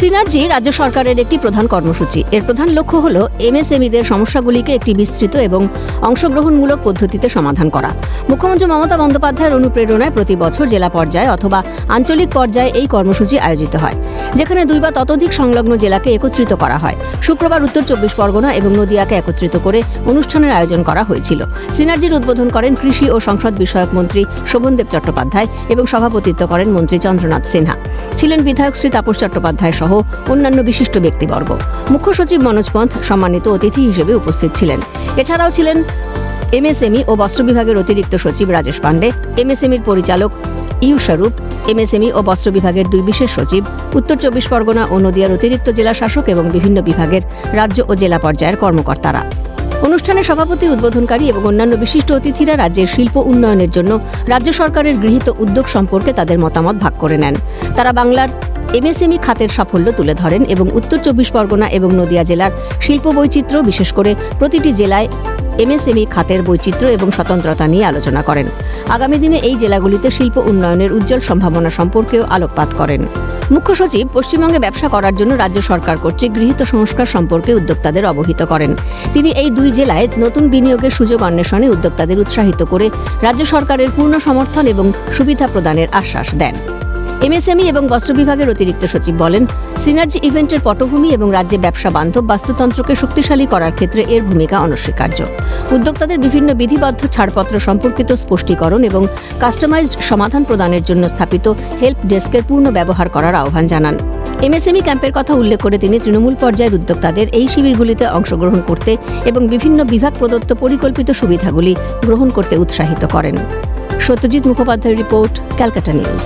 Synergy রাজ্য সরকারের একটি প্রধান কর্মসূচি। এর প্রধান লক্ষ্য হল এমএসএমইদের সমস্যাগুলিকে একটি বিস্তৃত এবং অংশগ্রহণমূলক পদ্ধতিতে সমাধান করা। মুখ্যমন্ত্রী মমতা বন্দ্যোপাধ্যায়ের অনুপ্রেরণায় প্রতি বছর জেলা পর্যায়ে অথবা আঞ্চলিক পর্যায়ে এই কর্মসূচি আয়োজিত হয়, যেখানে দুই বা ততোধিক সংলগ্ন জেলাকে একত্রিত করা হয়। শুক্রবার উত্তর চব্বিশ পরগনা এবং নদিয়াকে একত্রিত করে অনুষ্ঠানের আয়োজন করা হয়েছিল। সিনার্জির উদ্বোধন করেন কৃষি ও সংসদ বিষয়ক মন্ত্রী শোভনদেব চট্টোপাধ্যায় এবং সভাপতিত্ব করেন মন্ত্রী চন্দ্রনাথ সিনহা। ছিলেন বিধায়ক শ্রী তাপস চট্টোপাধ্যায় সহ অন্যান্য বিশিষ্ট ব্যক্তিবর্গ। মুখ্য সচিব মনোজ পন্থ সম্মানিত অতিথি হিসেবে উপস্থিত ছিলেন। এছাড়াও ছিলেন এমএসএমই ও বস্ত্র বিভাগের অতিরিক্ত সচিব রাজেশ পাণ্ডে, এমএসএমইর পরিচালক ইউ স্বরূপ এমএসএমই ও বস্ত্র বিভাগের দুই বিশেষ সচিব, উত্তর চব্বিশ পরগনা ও নদিয়ার অতিরিক্ত জেলা শাসক এবং বিভিন্ন বিভাগের রাজ্য ও জেলা পর্যায়ের কর্মকর্তারা। অনুষ্ঠানে সভাপতি উদ্বোধনকারী এবং অন্যান্য বিশিষ্ট অতিথিরা রাজ্যের শিল্প উন্নয়নের জন্য রাজ্য সরকারের গৃহীত উদ্যোগ সম্পর্কে তাদের মতামত ভাগ করে নেন। তারা বাংলার এমএসএমই খাতের সাফল্য তুলে ধরেন এবং উত্তর চব্বিশ পরগনা এবং নদিয়া জেলার শিল্প বৈচিত্র্য, বিশেষ করে প্রতিটি জেলায় এমএসএমই খাতের বৈচিত্র্য এবং স্বতন্ত্রতা নিয়ে আলোচনা করেন। আগামী দিনে এই জেলাগুলিতে শিল্প উন্নয়নের উজ্জ্বল সম্ভাবনা সম্পর্কেও আলোকপাত করেন। মুখ্য সচিব পশ্চিমবঙ্গে ব্যবসা করার জন্য রাজ্য সরকার কর্তৃক গৃহীত সংস্কার সম্পর্কে উদ্যোক্তাদের অবহিত করেন। তিনি এই দুই জেলায় নতুন বিনিয়োগের সুযোগ অন্বেষণে উদ্যোক্তাদের উৎসাহিত করে রাজ্য সরকারের পূর্ণ সমর্থন এবং সুবিধা প্রদানের আশ্বাস দেন। এমএসএমই এবং বস্ত্র বিভাগের অতিরিক্ত সচিব বলেন, সিনার্জি ইভেন্টের পটভূমি এবং রাজ্যে ব্যবসা বান্ধব বাস্তুতন্ত্রকে শক্তিশালী করার ক্ষেত্রে এর ভূমিকা অনস্বীকার্য। উদ্যোক্তাদের বিভিন্ন বিধিবদ্ধ ছাড়পত্র সম্পর্কিত স্পষ্টীকরণ এবং কাস্টমাইজড সমাধান প্রদানের জন্য স্থাপিত হেল্প ডেস্কের পূর্ণ ব্যবহার করার আহ্বান জানান। এমএসএমই ক্যাম্পের কথা উল্লেখ করে তিনি তৃণমূল পর্যায়ের উদ্যোক্তাদের এই শিবিরগুলিতে অংশগ্রহণ করতে এবং বিভিন্ন বিভাগ প্রদত্ত পরিকল্পিত সুবিধাগুলি গ্রহণ করতে উৎসাহিত করেন। সত্যজিৎ মুখোপাধ্যায়ের রিপোর্ট, ক্যালকাটা নিউজ।